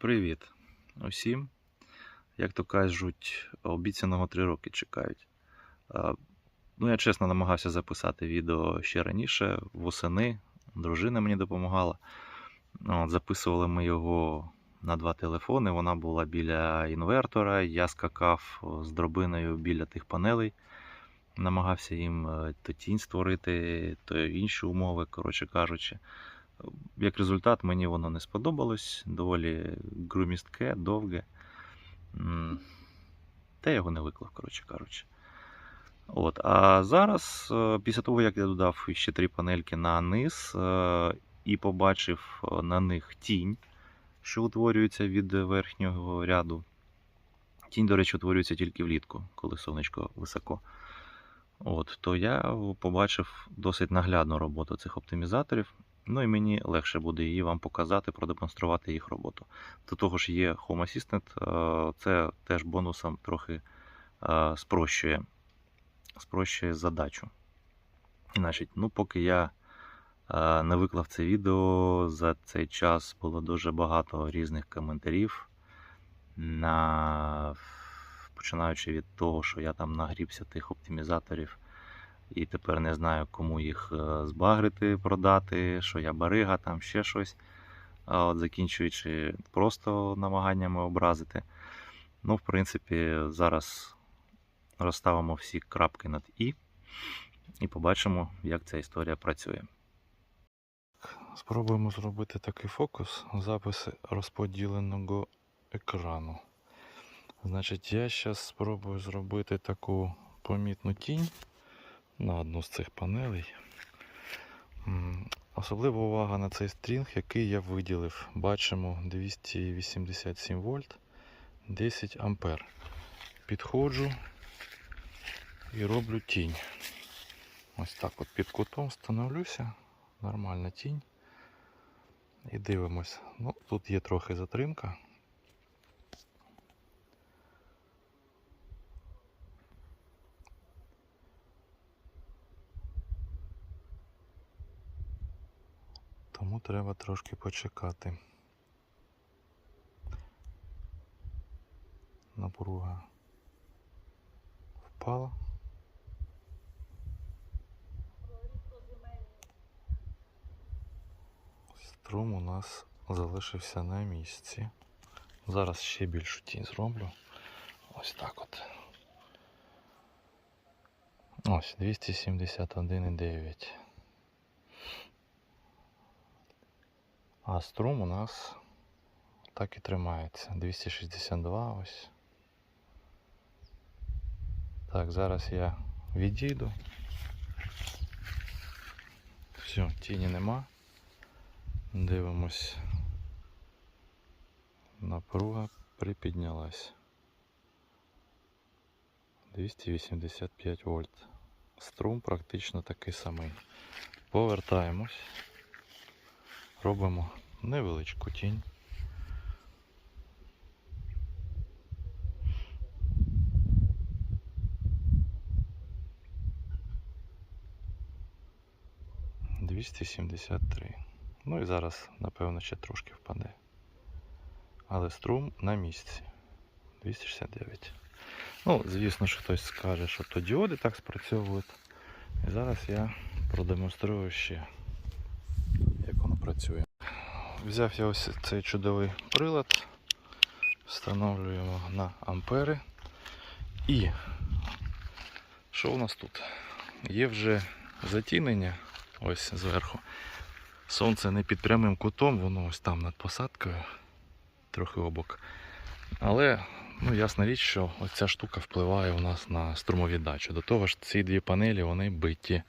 Привіт усім. Як то кажуть, обіцяного три роки чекають. Ну, я чесно намагався записати відео ще раніше, восени. Дружина мені допомагала. От, записували ми його на два телефони. Вона була біля інвертора. Я скакав з дробиною біля тих панелей. Намагався їм е, то тінь створити, то інші умови, коротше кажучи. Як результат, мені воно не сподобалось. Доволі грумістке, довге. Та я його не виклав, коротше кажучи. От. А зараз, е, після того, як я додав ще три панельки на низ е, і побачив е, на них тінь, що утворюється від верхнього ряду. Тінь, до речі, утворюється тільки влітку, коли сонечко високо. От, то я побачив досить наглядну роботу цих оптимізаторів. Ну і мені легше буде її вам показати, продемонструвати їх роботу. До того ж, є Home Assistant, е, це теж бонусом трохи е, спрощує, спрощує задачу. Значить, ну, поки я е, не виклав це відео, за цей час було дуже багато різних коментарів. На... Починаючи від того, що я там нагрібся тих оптимізаторів і тепер не знаю, кому їх е, збагрити, продати, що я барига, там ще щось. От закінчуючи просто намаганнями образити. Ну, в принципі, зараз розставимо всі крапки над І і побачимо, як ця історія працює. Спробуємо зробити такий фокус записи розподіленого екрану. Значить, я зараз спробую зробити таку помітну тінь на одну з цих панелей. Особлива увага на цей стрінг, який я виділив. Бачимо 287 вольт, 10 ампер. Підходжу і роблю тінь. Ось так от під кутом становлюся. Нормальна тінь. І дивимось. Ну, тут є трохи затримка. Тому треба трошки почекати. Напруга впала. Струм у нас залишився на місці. Зараз ще більшу тінь зроблю. Ось так от. Ось 271,9. А струм у нас так і тримається. 262 ось. Так, зараз я відійду. Все, тіні нема. Дивимось. Напруга припіднялась. 285 вольт. Струм практично такий самий. Повертаємось. Робимо невеличку тінь. Двісті сімдесят три. Ну і зараз, напевно, ще трошки впаде. Але струм на місці. 269. Ну, звісно, що хтось скаже, що то діоди так спрацьовують. І зараз я продемонструю ще, працює. Взяв я ось цей чудовий прилад, встановлюємо на ампери. І що у нас тут? Є вже затінення ось зверху. Сонце не під прямим кутом, воно ось там над посадкою, трохи обок. Але ну, ясна річ, що ось ця штука впливає у нас на струмовіддачу. До того ж, ці дві панелі вони биті.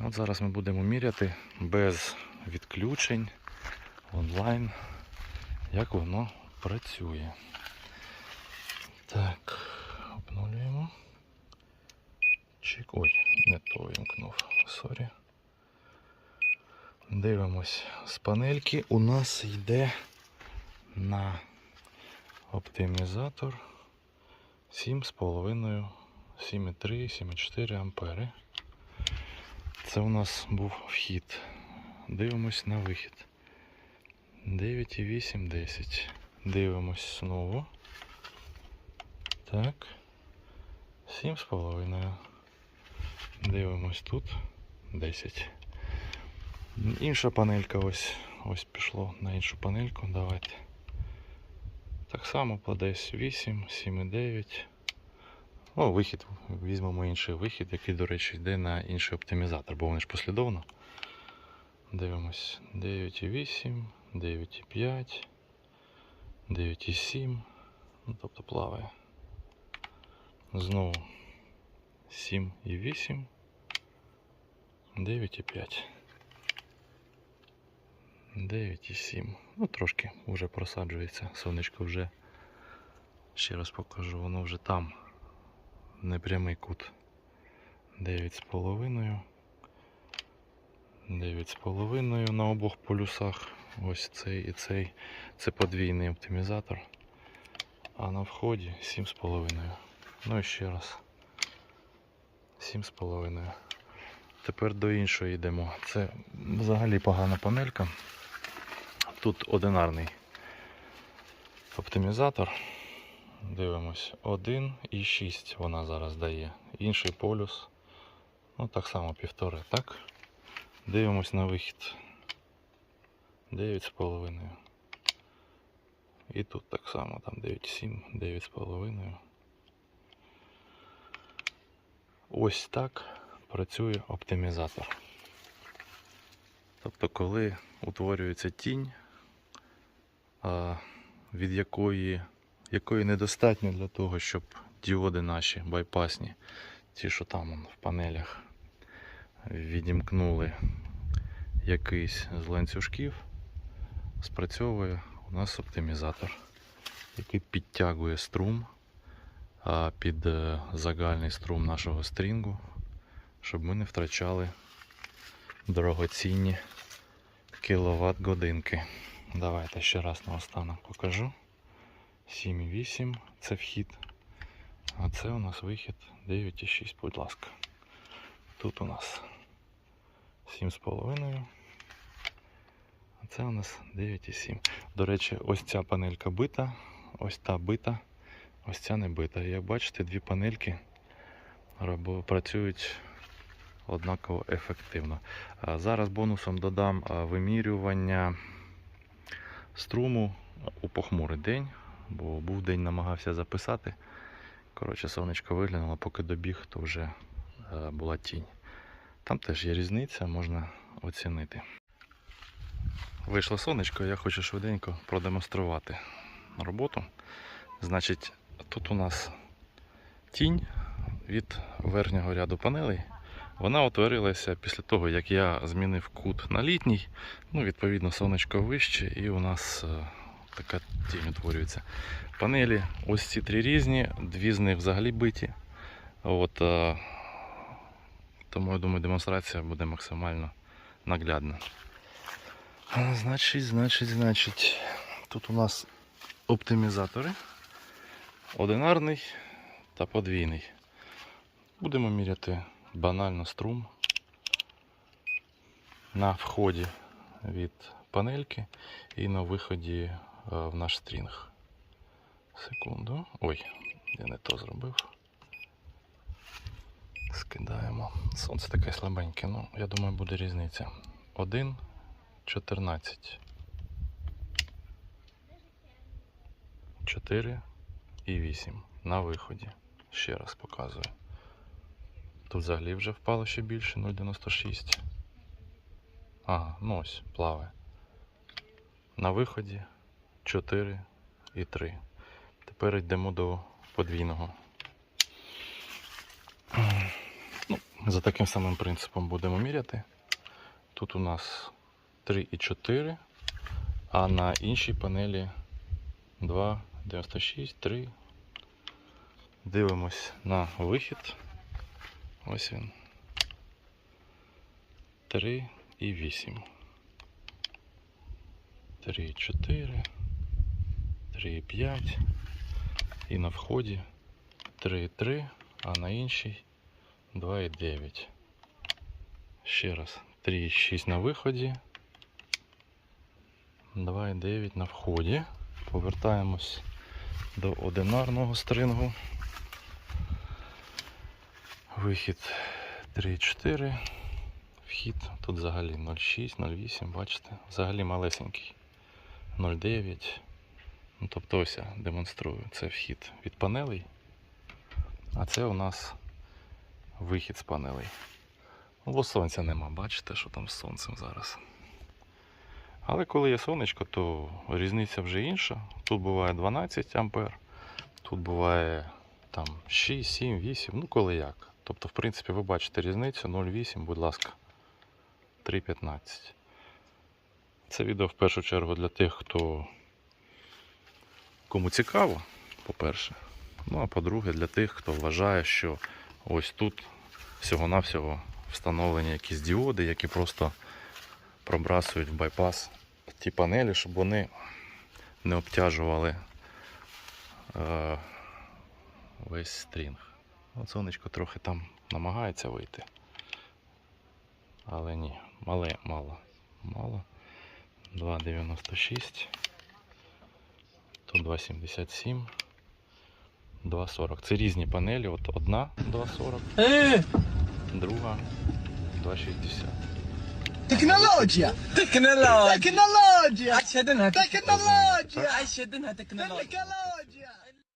От зараз ми будемо міряти без відключень онлайн, як воно працює. Так, обнулюємо. Чик. Ой, не то вимкнув, сорі. Дивимось, з панельки у нас йде на оптимізатор 7,5, 7,3, 7,4 ампери. Це у нас був вхід. Дивимось на вихід. 9,8, 10. Дивимось знову. Так. Сім з половиною. Дивимось тут. 10. Інша панелька ось, ось пішло на іншу панельку. Давайте. Так само по десь 8, 7,9. Ну, вихід, візьмемо інший вихід, який, до речі, йде на інший оптимізатор, бо вони ж послідовно. Дивимось 9,8, 9,5, 9,7. Ну, тобто плаває. Знову 7,8, 9,5. 9,7. Ну, трошки вже просаджується. Сонечко вже. Ще раз покажу, воно вже там. Непрямий кут. 9,5. 9,5 на обох полюсах. Ось цей і цей. Це подвійний оптимізатор. А на вході 7,5. Ну і ще раз. 7,5. Тепер до іншої йдемо. Це взагалі погана панелька. Тут одинарний оптимізатор. Дивимось, 1,6 вона зараз дає. Інший полюс. Ну так само півтори, так? Дивимось на вихід. 9,5. І тут так само, там 9,7, 9,5. Ось так працює оптимізатор. Тобто, коли утворюється тінь, від якої, якої недостатньо для того, щоб діоди наші байпасні, ті, що там в панелях, відімкнули якийсь з ланцюжків, спрацьовує у нас оптимізатор, який підтягує струм під е, загальний струм нашого стрінгу, щоб ми не втрачали дорогоцінні кіловат годинки. Давайте ще раз наостанок покажу. 7,8 це вхід. А це у нас вихід 9,6, будь ласка. Тут у нас 7,5. А це у нас 9,7. До речі, ось ця панелька бита, ось та бита, ось ця не бита. Як бачите, дві панельки працюють однаково ефективно. Зараз бонусом додам вимірювання струму у похмурий день, бо був день намагався записати. Коротше, сонечко виглянуло, поки добіг, то вже була тінь. Там теж є різниця, можна оцінити. Вийшло сонечко, я хочу швиденько продемонструвати роботу. Значить, тут у нас тінь від верхнього ряду панелей. Вона утворилася після того, як я змінив кут на літній. Ну, відповідно, сонечко вище, і у нас е, така тінь утворюється. Панелі ось ці три різні, дві з них взагалі биті. От, е, тому я думаю, демонстрація буде максимально наглядна. Значить, значить, значить, тут у нас оптимізатори. Одинарний та подвійний. Будемо міряти банально струм на вході від панельки і на виході е, в наш стрінг. Секунду. Ой, я не то зробив. Скидаємо. Сонце таке слабеньке, ну, я думаю, буде різниця. 1, 14. 4 і 8 на виході. Ще раз показую. Тут взагалі вже впало ще більше 0,96. Ага, ну ось, плаває. На виході 4 і 3. Тепер йдемо до подвійного. За таким самим принципом будемо міряти. Тут у нас 3 і 4, а на іншій панелі 2, 96, 3. Дивимось на вихід. Ось він. 3 і 8. 3 і 4. 3 і 5. І на вході 3 і 3, а на іншій 2 і 9. Ще раз. 3 6 на виході. 2 і 9 на вході. Повертаємось до одинарного стрингу. Вихід 3,4. Вхід тут взагалі 0,6, 0,8, бачите? Взагалі малесенький. 0,9. Ну, тобто ось я демонструю. Це вхід від панелей. А це у нас вихід з панелей. Ну, Бо сонця нема, бачите, що там з сонцем зараз. Але коли є сонечко, то різниця вже інша. Тут буває 12 ампер, тут буває там 6, 7, 8, ну коли як. Тобто, в принципі, ви бачите різницю 0,8, будь ласка, 3,15. Це відео в першу чергу для тих, хто кому цікаво, по-перше. Ну а по-друге, для тих, хто вважає, що ось тут всього-навсього встановлені якісь діоди, які просто пробрасують в байпас ті панелі, щоб вони не обтяжували е, весь стрінг. От сонечко трохи там намагається вийти. Але ні, мале, мало. Мало. 2,96. Тут 2,77. 2,40. Це різні панелі. От одна 2,40, е! друга 2,60. Технологія! Технологія! Технологія! Технологія! Технологія! Технологія!